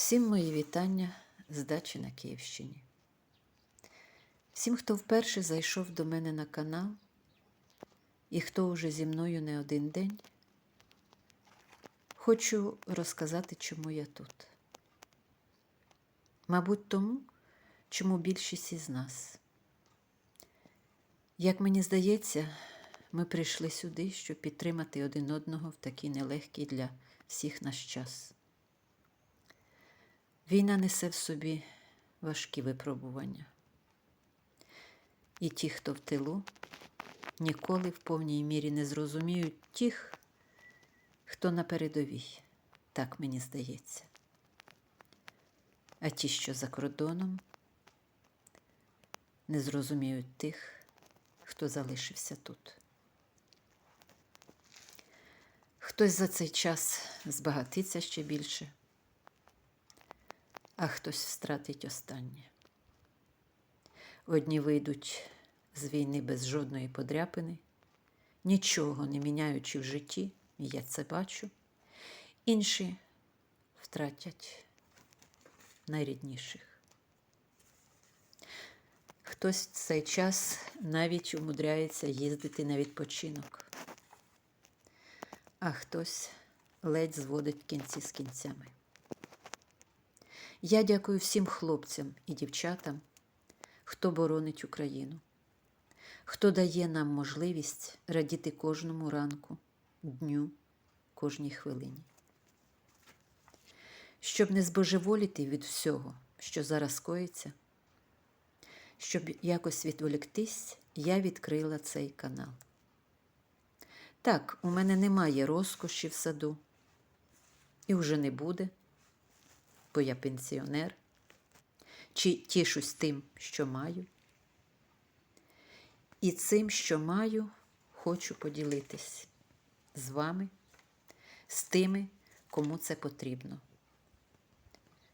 Всім мої вітання з дачі на Київщині. Всім, хто вперше зайшов до мене на канал і хто уже зі мною не один день, хочу розказати, чому я тут. Мабуть, тому, чому більшість із нас. Як мені здається, ми прийшли сюди, щоб підтримати один одного в такий нелегкий для всіх наш час. Війна несе в собі важкі випробування. І ті, хто в тилу, ніколи в повній мірі не зрозуміють тих, хто на передовій, так мені здається. А ті, що за кордоном, не зрозуміють тих, хто залишився тут. Хтось за цей час збагатиться ще більше а хтось втратить останнє. Одні вийдуть з війни без жодної подряпини, нічого не міняючи в житті, я це бачу, інші втратять найрідніших. Хтось в цей час навіть умудряється їздити на відпочинок, а хтось ледь зводить кінці з кінцями. Я дякую всім хлопцям і дівчатам, хто боронить Україну, хто дає нам можливість радіти кожному ранку, дню, кожній хвилині. Щоб не збожеволіти від всього, що зараз коїться, щоб якось відволіктись, я відкрила цей канал. Так, у мене немає розкоші в саду, і вже не буде бо я пенсіонер, чи тішусь тим, що маю. І цим, що маю, хочу поділитись з вами, з тими, кому це потрібно,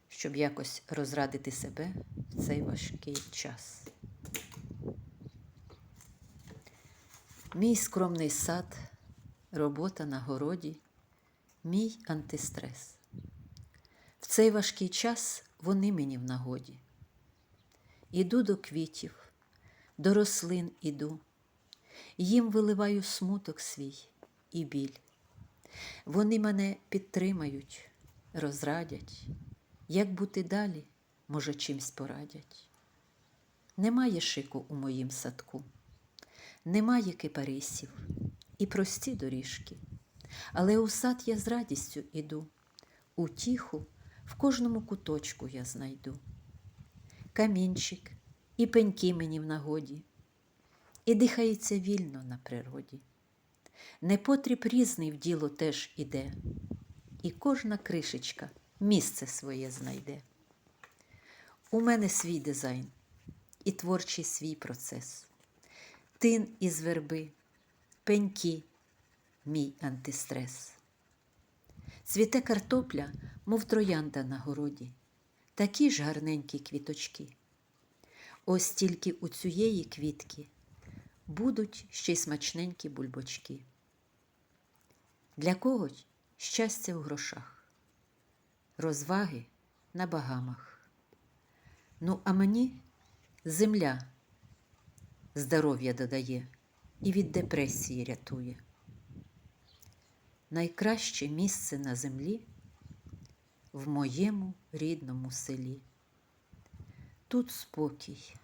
щоб якось розрадити себе в цей важкий час. Мій скромний сад, робота на городі, мій антистрес. Цей важкий час вони мені в нагоді. Іду до квітів, до рослин іду, їм виливаю смуток свій і біль. Вони мене підтримають, розрадять, як бути далі, може, чимсь порадять. Немає шику у моїм садку, немає кипарисів і прості доріжки, але у сад я з радістю іду, утіху в кожному куточку я знайду. Камінчик і пеньки мені в нагоді, і дихається вільно на природі. Непотріб різний в діло теж іде, і кожна кришечка місце своє знайде. У мене свій дизайн і творчий свій процес, тин із верби, пеньки, мій антистрес. Цвіте картопля, мов троянда на городі, такі ж гарненькі квіточки. Ось тільки у цієї квітки будуть ще й смачненькі бульбочки. Для когось щастя в грошах, розваги на багамах. Ну, а мені земля здоров'я додає і від депресії рятує найкраще місце на землі в моєму рідному селі. Тут спокій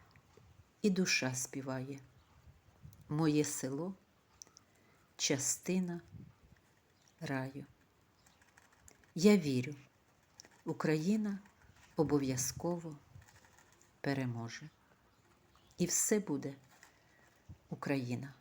і душа співає. Моє село частина раю. Я вірю, Україна обов'язково переможе. І все буде Україна.